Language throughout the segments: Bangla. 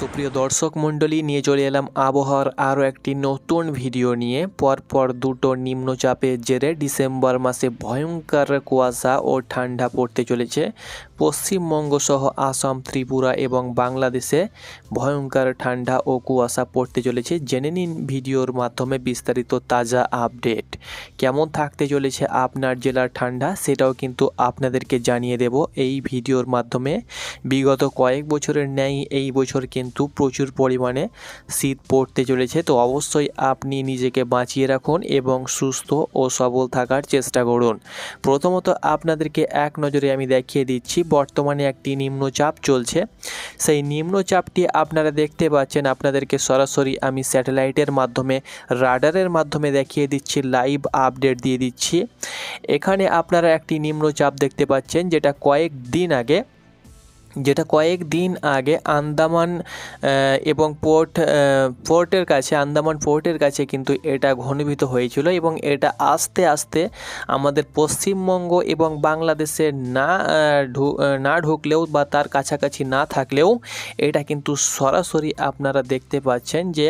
সুপ্রিয় দর্শক মণ্ডলী, নিয়ে চলে এলাম আবহাওয়ার আরও একটি নতুন ভিডিও নিয়ে। পরপর দুটো নিম্নচাপের জেরে ডিসেম্বর মাসে ভয়ঙ্কর কুয়াশা ও ঠান্ডা পড়তে চলেছে। পশ্চিমবঙ্গ সহ আসাম, ত্রিপুরা এবং বাংলাদেশে ভয়ঙ্কর ঠান্ডা ও কুয়াশা পড়তে চলেছে। জেনে নিন ভিডিওর মাধ্যমে বিস্তারিত তাজা আপডেট। কেমন থাকতে চলেছে আপনার জেলার ঠান্ডা সেটাও কিন্তু আপনাদেরকে জানিয়ে দেব। এই ভিডিওর মাধ্যমে বিগত কয়েক বছরের ন্যায় এই বছর কিন্তু প্রচুর পরিমাণে শীত পড়তে চলেছে। তো অবশ্যই আপনি নিজেকে বাঁচিয়ে রাখুন এবং সুস্থ ও সবল থাকার চেষ্টা করুন। প্রথমত আপনাদেরকে এক নজরে আমি দেখিয়ে দিচ্ছি বর্তমানে একটি নিম্নচাপ চলছে। সেই নিম্নচাপটি আপনারা দেখতে পাচ্ছেন, আপনাদেরকে সরাসরি আমি স্যাটেলাইটের মাধ্যমে, রাডারের মাধ্যমে দেখিয়ে দিচ্ছি, লাইভ আপডেট দিয়ে দিচ্ছি। এখানে আপনারা একটি নিম্নচাপ দেখতে পাচ্ছেন, যেটা কয়েক দিন আগে যেটা কয়েক দিন আগে আন্দামান এবং পোর্ট পোর্টের কাছে, আন্দামান পোর্টের কাছে কিন্তু এটা ঘনীভূত হয়েছিল এবং এটা আস্তে আস্তে আমাদের পশ্চিমবঙ্গ এবং বাংলাদেশে না না ঢুকলেও বা তার কাছাকাছি না থাকলেও এটা কিন্তু সরাসরি আপনারা দেখতে পাচ্ছেন যে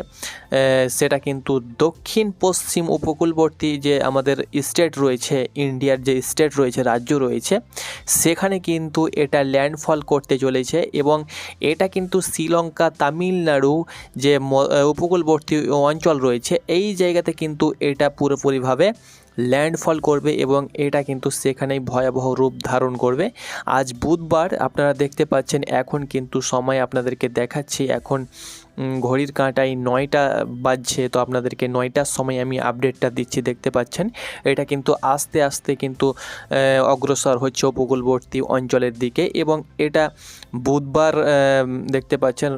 সেটা কিন্তু দক্ষিণ পশ্চিম উপকূলবর্তী যে আমাদের স্টেট রয়েছে, ইন্ডিয়ার যে স্টেট রয়েছে, রাজ্য রয়েছে, সেখানে কিন্তু এটা ল্যান্ডফল করতে চলেছে এবং এটা কিন্তু শ্রীলঙ্কা, তামিলনাড়ু যে উপকূলবর্তী অঞ্চল রয়েছে, এই জায়গাতে কিন্তু এটা পুরোপুরিভাবে ল্যান্ডফল করবে এবং এটা কিন্তু সেখানেই ভয়াবহ রূপ ধারণ করবে। আজ বুধবার আপনারা দেখতে পাচ্ছেন, এখন কিন্তু সময় আপনাদেরকে দেখাচ্ছি, এখন ঘড়ির কাঁটায় নয়টা বাজছে, তো আপনাদেরকে নয়টার সময় আমি আপডেটটা দিচ্ছি, দেখতে পাচ্ছেন। এটা কিন্তু আস্তে আস্তে কিন্তু অগ্রসর হচ্ছে উপকূলবর্তী অঞ্চলের দিকে এবং এটা বুধবার দেখতে পাচ্ছেন,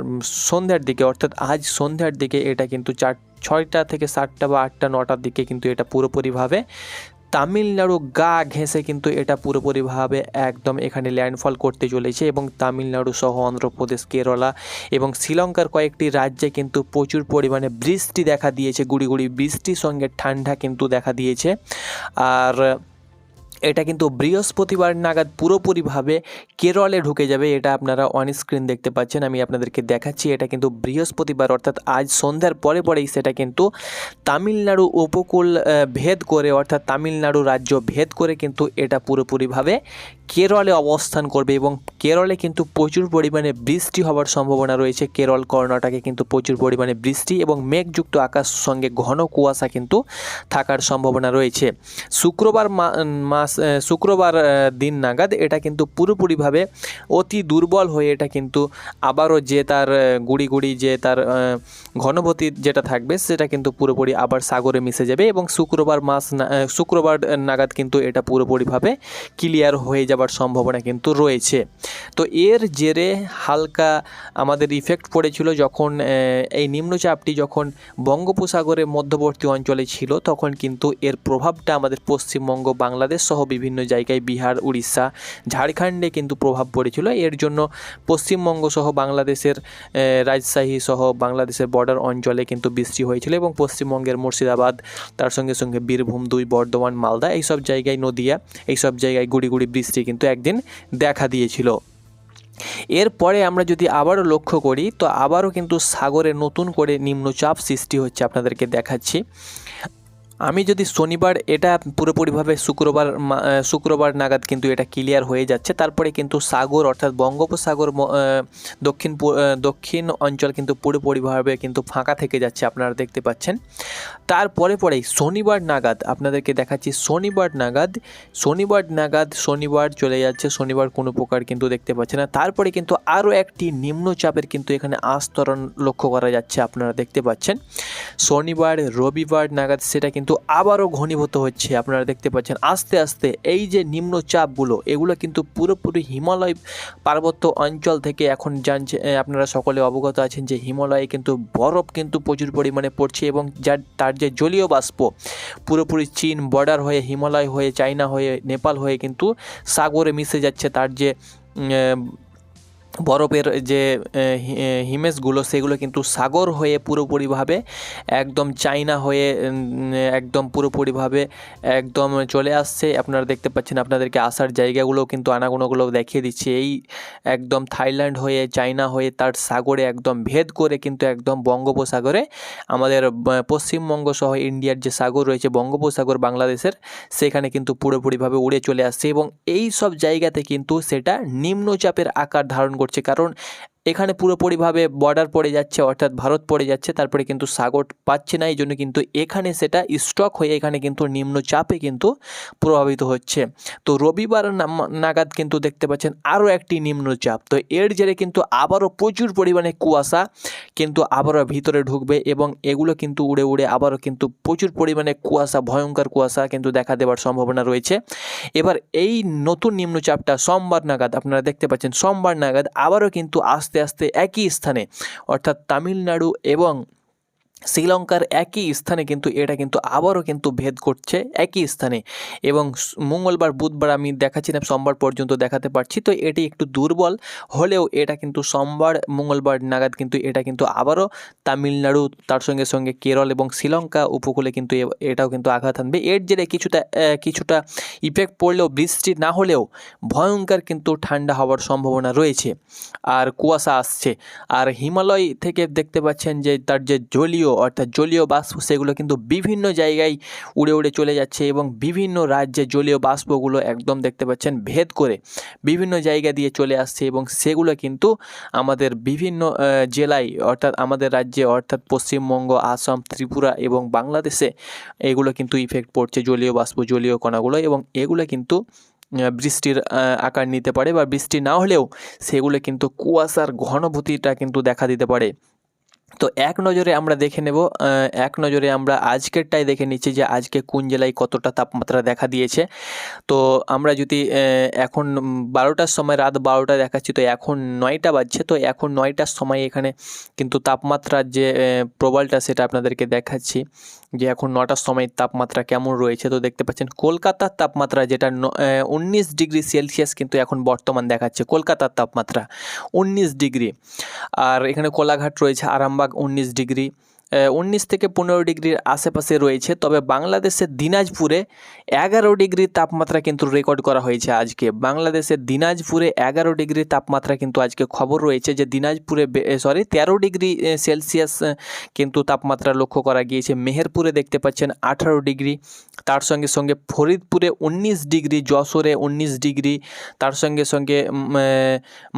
সন্ধ্যার দিকে, অর্থাৎ আজ সন্ধ্যার দিকে এটা কিন্তু চার, ছয়টা থেকে সাতটা বা আটটা, নটার দিকে কিন্তু এটা পুরোপুরিভাবে তামিলনাড়ু গা ঘেঁষে কিন্তু এটা পুরোপুরিভাবে একদম এখানে ল্যান্ডফল করতে চলেছে এবং তামিলনাড়ু সহ অন্ধ্রপ্রদেশ, কেরলা এবং শ্রীলঙ্কার কয়েকটি রাজ্যে কিন্তু প্রচুর পরিমাণে বৃষ্টি দেখা দিয়েছে, গুড়ি গুড়ি বৃষ্টির সঙ্গে ঠান্ডা কিন্তু দেখা দিয়েছে। আর এটা কিন্তু বৃহস্পতিবার নাগাদ পুরোপুরিভাবে কেরলে ঢুকে যাবে, এটা আপনারা অন স্ক্রিন দেখতে পাচ্ছেন, আমি আপনাদেরকে দেখাচ্ছি, এটা কিন্তু বৃহস্পতিবার, অর্থাৎ আজ সন্ধ্যার পরে পরেই সেটা কিন্তু তামিলনাড়ু উপকূল ভেদ করে, অর্থাৎ তামিলনাড়ু রাজ্য ভেদ করে কিন্তু এটা পুরোপুরিভাবে কেরলে অবস্থান করবে এবং কেরলে কিন্তু প্রচুর পরিমাণে বৃষ্টি হওয়ার সম্ভাবনা রয়েছে। কেরল কর্ণাটকে কিন্তু প্রচুর পরিমাণে বৃষ্টি এবং মেঘযুক্ত আকাশ সঙ্গে ঘন কুয়াশা কিন্তু থাকার সম্ভাবনা রয়েছে। শুক্রবার মাস শুক্রবার দিন নাগাদ এটা কিন্তু পুরোপুরিভাবে অতি দুর্বল হয়ে এটা কিন্তু আবারও যে তার গুড়ি গুড়ি যে তার আহ, ঘনবতী যেটা থাকবে সেটা কিন্তু পুরোপুরি আবার সাগরে মিশে যাবে এবং শুক্রবার মাস শুক্রবার নাগাদ কিন্তু এটা পুরোপুরিভাবে ক্লিয়ার হয়ে যাবার সম্ভাবনা কিন্তু রয়েছে। তো এর জেরে হালকা আমাদের ইফেক্ট পড়েছিল যখন এই নিম্নচাপটি যখন বঙ্গোপসাগরের মধ্যবর্তী অঞ্চলে ছিল, তখন কিন্তু এর প্রভাবটা আমাদের পশ্চিমবঙ্গ, বাংলাদেশ সহ বিভিন্ন জায়গায় বিহার, উড়িষ্যা, ঝাড়খণ্ডে কিন্তু প্রভাব পড়েছিল। এর জন্য পশ্চিমবঙ্গ সহ বাংলাদেশের রাজশাহী সহ বাংলাদেশের বর্ডার অঞ্চলে কিন্তু বৃষ্টি হয়েছিল এবং পশ্চিমবঙ্গের মুর্শিদাবাদ, তার সঙ্গে সঙ্গে বীরভূম, দুই বর্ধমান, মালদা, এইসব জায়গায় নদিয়া, এইসব জায়গায় গুড়ি গুড়ি বৃষ্টি কিন্তু একদিন দেখা দিয়েছিল। এরপরে আমরা যদি আবারও লক্ষ্য করি, তো আবারও কিন্তু সাগরে নতুন করে নিম্নচাপ সৃষ্টি হচ্ছে আপনাদেরকে দেখাচ্ছি। আমি যদি শনিবার এটা পুরোপুরিভাবে শুক্রবার শুক্রবার নাগাদ কিন্তু এটা ক্লিয়ার হয়ে যাচ্ছে, তারপরে কিন্তু সাগর অর্থাৎ বঙ্গোপসাগর দক্ষিণ দক্ষিণ অঞ্চল কিন্তু পুরোপুরিভাবে কিন্তু ফাঁকা থেকে যাচ্ছে আপনারা দেখতে পাচ্ছেন। তারপরে পরেই শনিবার নাগাদ আপনাদেরকে দেখাচ্ছি, শনিবার নাগাদ শনিবার নাগাদ শনিবার চলে যাচ্ছে, শনিবার কোনো প্রকার কিন্তু দেখতে পাচ্ছে না। তারপরে কিন্তু আরও একটি নিম্নচাপের কিন্তু এখানে আস্তরণ লক্ষ্য করা যাচ্ছে, আপনারা দেখতে পাচ্ছেন। শনিবার, রবিবার নাগাদ সেটা কিন্তু আবারও ঘনীভূত হচ্ছে। আপনারা দেখতে পাচ্ছেন, আস্তে আস্তে এই যে নিম্নচাপগুলো, এগুলো কিন্তু পুরোপুরি হিমালয় পার্বত্য অঞ্চল থেকে এখন জানছে আপনারা সকলে অবগত আছেন যে হিমালয়ে কিন্তু বরফ কিন্তু প্রচুর পরিমাণে পড়ছে এবং যার, তার যে জলীয় বাষ্প, পুরোপুরি চীন বর্ডার হয়ে, হিমালয় হয়ে, চায়না হয়ে, নেপাল হয়ে কিন্তু সাগরে মিশে যাচ্ছে। তার যে বরফের যে হিমেশগুলো, সেগুলো কিন্তু সাগর হয়ে পুরোপুরিভাবে একদম চাইনা হয়ে একদম পুরোপুরিভাবে একদম চলে আসছে। আপনারা দেখতে পাচ্ছেন আপনাদেরকে আসার জায়গাগুলো কিন্তু আনাগোনাগুলো দেখিয়ে দিচ্ছে। এই একদম থাইল্যান্ড হয়ে চাইনা হয়ে তার সাগরে একদম ভেদ করে কিন্তু একদম বঙ্গোপসাগরে আমাদের পশ্চিমবঙ্গ সহ ইন্ডিয়ার যে সাগর রয়েছে, বঙ্গোপসাগর বাংলাদেশের, সেখানে কিন্তু পুরোপুরিভাবে উড়ে চলে আসছে এবং এই সব জায়গাতে কিন্তু সেটা নিম্নচাপের আকার ধারণ করছে। কারণ এখানে পুরোপুরিভাবে বর্ডার পড়ে যাচ্ছে, অর্থাৎ ভারত পড়ে যাচ্ছে, তারপরে কিন্তু সাগর পাচ্ছে না এই জন্য কিন্তু এখানে সেটা স্টক হয়ে এখানে কিন্তু নিম্নচাপে কিন্তু প্রভাবিত হচ্ছে। তো রবিবার নাগাদ কিন্তু দেখতে পাচ্ছেন আরও একটি নিম্নচাপ। তো এর জেরে কিন্তু আবারও প্রচুর পরিমাণে কুয়াশা কিন্তু আবারও ভিতরে ঢুকবে এবং এগুলো কিন্তু উড়ে উড়ে আবারও কিন্তু প্রচুর পরিমাণে কুয়াশা, ভয়ঙ্কর কুয়াশা কিন্তু দেখা দেওয়ার সম্ভাবনা রয়েছে। এবার এই নতুন নিম্নচাপটা সোমবার নাগাদ, আপনারা দেখতে পাচ্ছেন সোমবার নাগাদ আবারও কিন্তু আস্তে আস্তে আস্তে একই স্থানে অর্থাৎ তামিলনাড়ু এবং শ্রীলঙ্কার একই স্থানে কিন্তু এটা কিন্তু আবারও কিন্তু ভেদ করছে একই স্থানে। এবং মঙ্গলবার, বুধবার আমি দেখাচ্ছিলাম, সোমবার পর্যন্ত দেখাতে পারছি। তো এটি একটু দুর্বল, হলেও এটা কিন্তু সোমবার, মঙ্গলবার নাগাদ কিন্তু এটা কিন্তু আবারও তামিলনাড়ু, তার সঙ্গে সঙ্গে কেরল এবং শ্রীলঙ্কা উপকূলে কিন্তু এটাও কিন্তু আঘাত আনবে। এর জেরে কিছুটা কিছুটা ইফেক্ট পড়লেও, বৃষ্টি না হলেও ভয়ঙ্কর কিন্তু ঠান্ডা হওয়ার সম্ভাবনা রয়েছে। আর কুয়াশা আসছে। আর হিমালয় থেকে দেখতে পাচ্ছেন যে তার যে জলীয় অর্থাৎ জলীয় বাষ্প, সেগুলো কিন্তু বিভিন্ন জায়গায় উড়ে উড়ে চলে যাচ্ছে এবং বিভিন্ন রাজ্যে জলীয় বাষ্পগুলো একদম দেখতে পাচ্ছেন ভেদ করে বিভিন্ন জায়গা দিয়ে চলে আসছে এবং সেগুলো কিন্তু আমাদের বিভিন্ন জেলায় অর্থাৎ আমাদের রাজ্যে অর্থাৎ পশ্চিমবঙ্গ, আসাম, ত্রিপুরা এবং বাংলাদেশে এগুলো কিন্তু ইফেক্ট পড়ছে জলীয় বাষ্প, জলীয় কণাগুলো এবং এগুলো কিন্তু বৃষ্টির আকার নিতে পারে বা বৃষ্টি না হলেও সেগুলো কিন্তু কুয়াশার ঘনভূতিটা কিন্তু দেখা দিতে পারে। তো এক নজরে আমরা দেখে নেব এক নজরে আমরা আজকেরটাই দেখে নিচ্ছি যে আজকে কোন জেলায় কতটা তাপমাত্রা দেখা দিয়েছে। তো আমরা যদি এখন বারোটার সময়, রাত বারোটা দেখাচ্ছি, তো এখন নয়টা বাজছে, তো এখন নয়টার সময় এখানে কিন্তু তাপমাত্রার যে প্রবলটা সেটা আপনাদেরকে দেখাচ্ছি। যে এখন নটার সময় তাপমাত্রা কেমন রয়েছে তো দেখতে পাচ্ছেন কলকাতার তাপমাত্রা যেটা উনিশ ডিগ্রি সেলসিয়াস কিন্তু এখন বর্তমান দেখাচ্ছে, কলকাতার তাপমাত্রা উনিশ ডিগ্রি। আর এখানে কোলাঘাট রয়েছে, আরামবাগ উনিশ ডিগ্রি। উনিশ থেকে পনেরো ডিগ্রির আশেপাশে রয়েছে। তবে বাংলাদেশের দিনাজপুরে এগারো ডিগ্রি তাপমাত্রা কিন্তু রেকর্ড করা হয়েছে আজকে। বাংলাদেশের দিনাজপুরে এগারো ডিগ্রি তাপমাত্রা কিন্তু আজকে খবর রয়েছে যে, দিনাজপুরে সরি তেরো ডিগ্রি সেলসিয়াস কিন্তু তাপমাত্রা লক্ষ্য করা গিয়েছে। মেহেরপুরে দেখতে পাচ্ছেন আঠারো ডিগ্রি, তার সঙ্গে সঙ্গে ফরিদপুরে উনিশ ডিগ্রি, যশোরে উনিশ ডিগ্রি, তার সঙ্গে সঙ্গে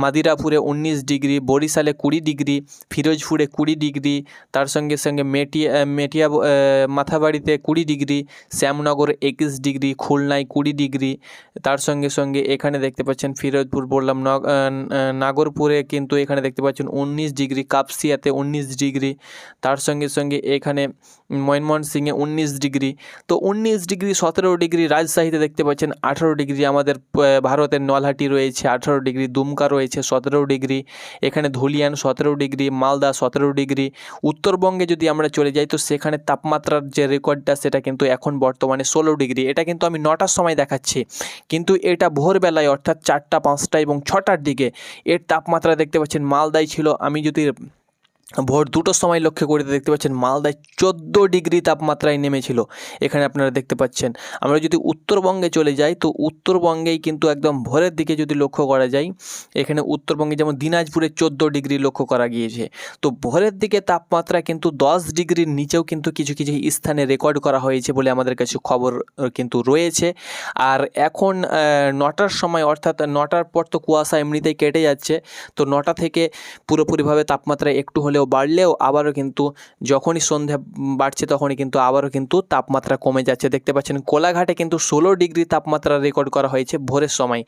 মাদিরাপুরে উনিশ ডিগ্রি, বরিশালে কুড়ি ডিগ্রি, ফিরোজপুরে কুড়ি ডিগ্রি, তার সঙ্গে সঙ্গে মেটিয়া মেটিয়া মাথাবাড়িতে কুড়ি ডিগ্রি, শ্যামনগর একুশ ডিগ্রি, খুলনায় কুড়ি ডিগ্রি। তার সঙ্গে সঙ্গে এখানে দেখতে পাচ্ছেন ফিরোজপুর, বললাম নাগরপুরে কিন্তু এখানে দেখতে পাচ্ছেন উনিশ ডিগ্রি, কাপসিয়াতে উনিশ ডিগ্রি। তার সঙ্গে সঙ্গে এখানে ময়নমোহন সিংয়ে উনিশ ডিগ্রি। তো উনিশ ডিগ্রি, সতেরো ডিগ্রি, রাজশাহীতে দেখতে পাচ্ছেন আঠারো ডিগ্রি, আমাদের ভারতের নলহাটি রয়েছে আঠারো ডিগ্রি, দুমকা রয়েছে সতেরো ডিগ্রি। এখানে ধুলিয়ান সতেরো ডিগ্রি, মালদা সতেরো ডিগ্রি। উত্তরবঙ্গে যদি আমরা চলে যাই, তো সেখানে তাপমাত্রার যে রেকর্ডটা, সেটা কিন্তু এখন বর্তমানে ষোলো ডিগ্রি। এটা কিন্তু আমি নটার সময় দেখাচ্ছি। কিন্তু এটা ভোরবেলায়, অর্থাৎ চারটা, পাঁচটা এবং ছটার দিকে, এর তাপমাত্রা দেখতে পাচ্ছেন, মালদায় ছিল, আমি যদি ভোর দুটোর সময় লক্ষ্য করে দেখতে পাচ্ছেন মালদায় চোদ্দ ডিগ্রি তাপমাত্রায় নেমেছিল। এখানে আপনারা দেখতে পাচ্ছেন, আমরা যদি উত্তরবঙ্গে চলে যাই, তো উত্তরবঙ্গেই কিন্তু একদম ভোরের দিকে যদি লক্ষ্য করা যায়, এখানে উত্তরবঙ্গে যেমন দিনাজপুরে চোদ্দ ডিগ্রি লক্ষ্য করা গিয়েছে, তো ভোরের দিকে তাপমাত্রা কিন্তু দশ ডিগ্রির নিচেও কিন্তু কিছু কিছু স্থানে রেকর্ড করা হয়েছে বলে আমাদের কাছে খবর কিন্তু রয়েছে। আর এখন নটার সময়, অর্থাৎ নটার পর তো কুয়াশা এমনিতেই কেটে যাচ্ছে, তো নটা থেকে পুরোপুরিভাবে তাপমাত্রা একটু হলেও বাড়লেও আবারও কিন্তু যখনই সন্ধ্যা বাড়ছে তখনই কিন্তু আবারও কিন্তু তাপমাত্রা কমে যাচ্ছে। দেখতে পাচ্ছেন কোলাঘাটে কিন্তু ষোলো ডিগ্রি তাপমাত্রা রেকর্ড করা হয়েছে ভোরের সময়।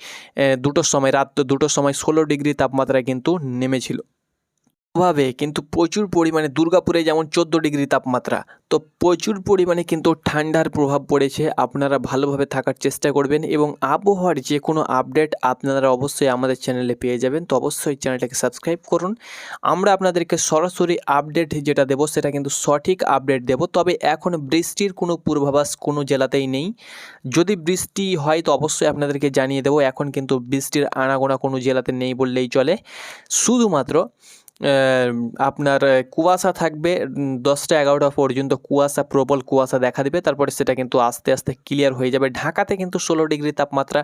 দুটোর সময়, রাত দুটোর সময় ষোলো ডিগ্রি তাপমাত্রা কিন্তু নেমেছিল। প্রভাবে কিন্তু প্রচুর পরিমাণে দুর্গাপুরে যেমন চোদ্দ ডিগ্রি তাপমাত্রা, তো প্রচুর পরিমাণে কিন্তু ঠান্ডার প্রভাব পড়েছে, আপনারা ভালোভাবে থাকার চেষ্টা করবেন এবং আবহাওয়ার যে কোনো আপডেট আপনারা অবশ্যই আমাদের চ্যানেলে পেয়ে যাবেন, তো অবশ্যই চ্যানেলটাকে সাবস্ক্রাইব করুন। আমরা আপনাদেরকে সরাসরি আপডেট যেটা দেবো সেটা কিন্তু সঠিক আপডেট দেবো, তবে এখন বৃষ্টির কোনো পূর্বাভাস কোনো জেলাতেই নেই। যদি বৃষ্টি হয় তো অবশ্যই আপনাদেরকে জানিয়ে দেবো, এখন কিন্তু বৃষ্টির আনাগোনা কোনো জেলাতে নেই বললেই চলে। শুধুমাত্র আপনার কুয়াশা থাকবে দশটা এগারোটা পর্যন্ত কুয়াশা, প্রবল কুয়াশা দেখা দেবে। তারপরে সেটা কিন্তু আস্তে আস্তে ক্লিয়ার হয়ে যাবে। ঢাকাতে কিন্তু ষোলো ডিগ্রি তাপমাত্রা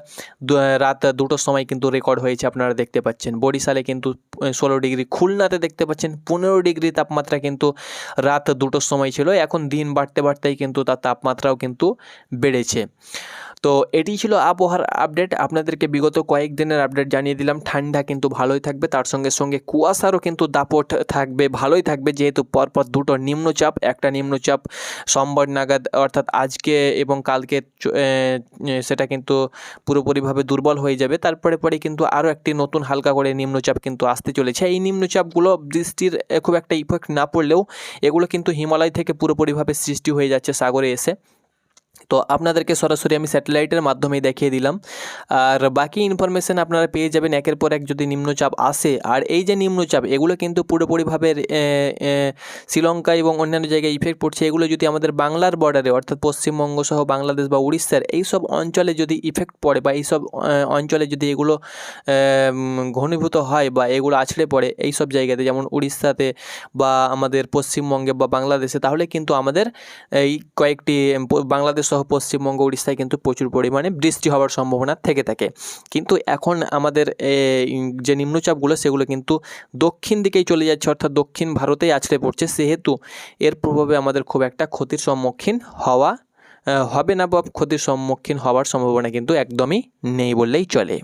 রাত দুটোর সময় কিন্তু রেকর্ড হয়েছে আপনারা দেখতে পাচ্ছেন। বরিশালে কিন্তু ষোলো ডিগ্রি, খুলনাতে দেখতে পাচ্ছেন, পনেরো ডিগ্রি তাপমাত্রা কিন্তু রাত দুটোর সময় ছিল। এখন দিন বাড়তে বাড়তেই কিন্তু তার তাপমাত্রাও কিন্তু বেড়েছে। তো এটি ছিল আবহাওয়ার আপডেট আপনাদেরকে বিগত কয়েকদিনের আপডেট জানিয়ে দিলাম, ঠান্ডা কিন্তু ভালোই থাকবে, তার সঙ্গে সঙ্গে কুয়াশারও কিন্তু দাপট থাকবে, ভালোই থাকবে, যেহেতু পরপর দুটো নিম্নচাপ, একটা নিম্নচাপ সোমবার নাগাদ, অর্থাৎ আজকে এবং কালকে সেটা কিন্তু পুরোপুরিভাবে দুর্বল হয়ে যাবে। তারপরে পরে কিন্তু আরও একটি নতুন হালকা করে নিম্নচাপ কিন্তু আসতে চলেছে। এই নিম্নচাপগুলো বৃষ্টির খুব একটা ইফেক্ট না পড়লেও এগুলো কিন্তু হিমালয় থেকে পুরোপুরিভাবে সৃষ্টি হয়ে যাচ্ছে সাগরে এসে। তো আপনাদেরকে সরাসরি আমি স্যাটেলাইটের মাধ্যমেই দেখিয়ে দিলাম। আর বাকি ইনফরমেশান আপনারা পেয়ে যাবেন একের পর এক যদি নিম্নচাপ আসে। আর এই যে নিম্নচাপ, এগুলো কিন্তু পুরোপুরিভাবে শ্রীলঙ্কা এবং অন্যান্য জায়গায় ইফেক্ট পড়ছে। এগুলো যদি আমাদের বাংলার বর্ডারে অর্থাৎ পশ্চিমবঙ্গ সহ বাংলাদেশ বা উড়িষ্যার এইসব অঞ্চলে যদি ইফেক্ট পড়ে বা এইসব অঞ্চলে যদি এগুলো ঘনীভূত হয় বা এগুলো আছড়ে পড়ে এই সব জায়গাতে, যেমন উড়িষ্যাতে বা আমাদের পশ্চিমবঙ্গে বা বাংলাদেশে, তাহলে কিন্তু আমাদের এই কয়েকটি বাংলাদেশ সহ পশ্চিমবঙ্গ, উড়িষ্যায় কিন্তু প্রচুর পরিমাণে বৃষ্টি হওয়ার সম্ভাবনা থেকে থাকে। কিন্তু এখন আমাদের যে নিম্নচাপগুলো, সেগুলো কিন্তু দক্ষিণ দিকেই চলে যাচ্ছে, অর্থাৎ দক্ষিণ ভারতেই আছড়ে পড়ছে। সেহেতু এর প্রভাবে আমাদের খুব একটা ক্ষতির সম্মুখীন হওয়া হবে না বা ক্ষতির সম্মুখীন হওয়ার সম্ভাবনা কিন্তু একদমই নেই বললেই চলে।